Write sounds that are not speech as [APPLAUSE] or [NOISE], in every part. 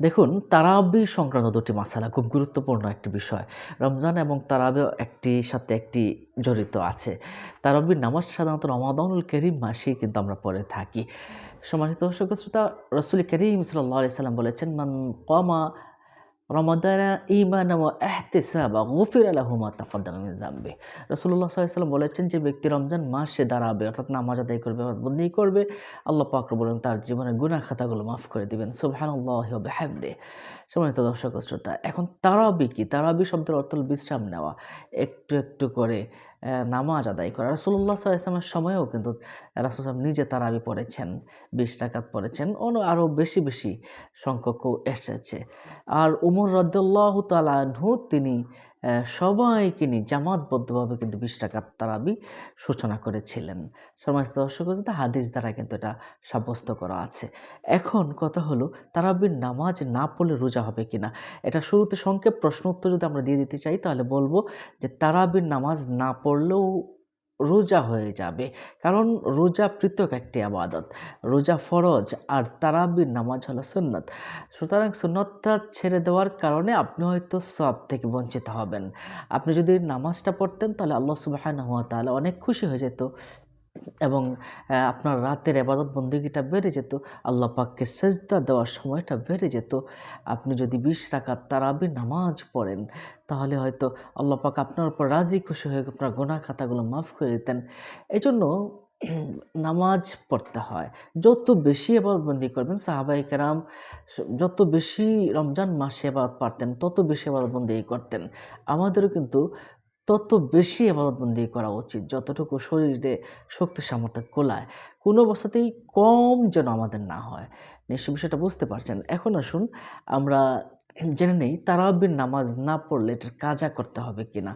দেখুন, তারাবি সংক্রান্ত দুটি মাসালা খুব গুরুত্বপূর্ণ একটি বিষয়। রমজান এবং তারাবিও একটি সাথে একটি জড়িত আছে। তারাবির নামাজ সাধারণত রমাদানুল করিম মাসেই কিন্তু আমরা পড়ে থাকি। সম্মানিত দর্শক, শ্রোতা, রসুল করিম সাল্লাহ সাল্লাম বলেছেন, মান কমা রমাদানা ইমান ও এহতেসাবা গফির আলাহুমা তাকদ্দাম যামবি রসুল্লাহ সাল্লাম বলেছেন যে ব্যক্তি রমজান মাসে দাঁড়াবে, অর্থাৎ নামাজ আদায় করবে বন্দি করবে, আল্লাহ পাকর বলেন তার জীবনের গুনা খাতাগুলো মাফ করে দেবেন। বিহামদি। সম্মানিত দর্শক শ্রোতা, এখন তারাবি কি? তারাবি শব্দের অর্থ বিশ্রাম নেওয়া। একটু একটু করে নামাজ আদায় করে। রাসুল্লাহ সাল্লামের সময়েও কিন্তু রাসুল নিজে তারাবি পড়েছেন, বিশ টাকাত পড়েছেন অন্য আরও বেশি বেশি সংখ্যকও এসেছে। আর উমর রদ্দুল্লাহ তালাহু তিনি সবাইকে নিয়ে, জামাতবদ্ধভাবে কিন্তু বিশ টাকার তারাবি সূচনা করেছিলেন। সমাজ দর্শক হাদিস দ্বারা কিন্তু এটা সাব্যস্ত করা আছে। এখন কথা হলো, তারাবির নামাজ না পড়লে রোজা হবে কি না এটা শুরুতে সংক্ষেপ প্রশ্ন উত্তর যদি আমরা দিয়ে দিতে চাই, তাহলে বলব যে তারাবির নামাজ না পড়লেও রোজা হয়ে যাবে। কারণ রোজা পৃথক একটি আবাদত। রোজা ফরজ আর তারাবির নামাজ হলো সুন্নত। সুতরাং সুন্নতটা ছেড়ে দেওয়ার কারণে আপনি হয়তো সব থেকে বঞ্চিত হবেন। আপনি যদি নামাজটা পড়তেন তাহলে আল্লাহ সুবাহ তাহলে অনেক খুশি হয়ে যেত। এবং আপনার রাতের আবাদত বন্দিগিটা বেড়ে যেত। আল্লাহ পাককে সেজদা দেওয়ার সময়টা বেড়ে যেত। আপনি যদি বিশ রাকাত তারাবি নামাজ পড়েন, তাহলে হয়তো আল্লাহ পাক আপনার উপর রাজি খুশি হয়ে আপনার গোনা খাতাগুলো মাফ করে দিতেন। এই জন্য [CLEARS THROAT] নামাজ পড়তে হয়। যত বেশি আবাদতবন্দি করবেন সাহাবাই কেরাম যত বেশি রমজান মাসে আবাদ পারতেন, তত বেশি আবাদতবন্দি করতেন। আমাদেরও কিন্তু তত বেশি আবাদতবন্দি করা উচিত, যতটুকু শরীরে শক্তি সামর্থ্য কোলায় কোনো অবস্থাতেই কম যেন আমাদের না হয়। নিশ্চয় বিষয়টা বুঝতে পারছেন। এখন আসুন, আমরা জেনে নেই তারাবির নামাজ না পড়লে এটার কাজা করতে হবে কিনা।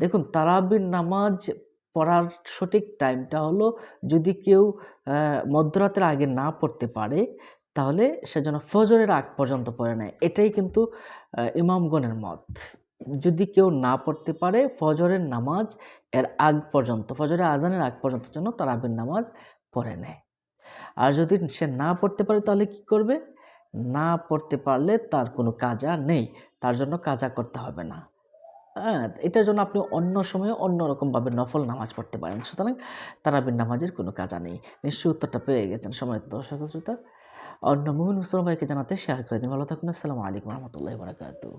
দেখুন, তারাবির নামাজ পড়ার সঠিক টাইমটা হলো যদি কেউ মধ্যরাতের আগে না পড়তে পারে, তাহলে সে যেন ফজরের আগ পর্যন্ত পড়ে নেয়। এটাই কিন্তু ইমামগণের মত। যদি কেউ না পড়তে পারে ফজরের নামাজ, এর আগ পর্যন্ত, ফজরের আজানের আগ পর্যন্ত যেন তারাবির নামাজ পড়ে নেয়। আর যদি সে না পড়তে পারে তাহলে কি করবে? না পড়তে পারলে তার কোনো কাজা নেই, তার জন্য কাজা করতে হবে না। হ্যাঁ এটার জন্য আপনি অন্য সময়ে অন্যরকমভাবে নফল নামাজ পড়তে পারেন। সুতরাং তারাবির নামাজের কোনো কাজা নেই। নিশ্চয়ই উত্তরটা পেয়ে গেছেন সময় দর্শক শ্রোতা। অন্য মুমিন মুসলমান ভাইকে জানাতে শেয়ার করে দিন। ভালো থাকুন। আসসালামু আলাইকুম রহমতুল্লাহ বারাকাতু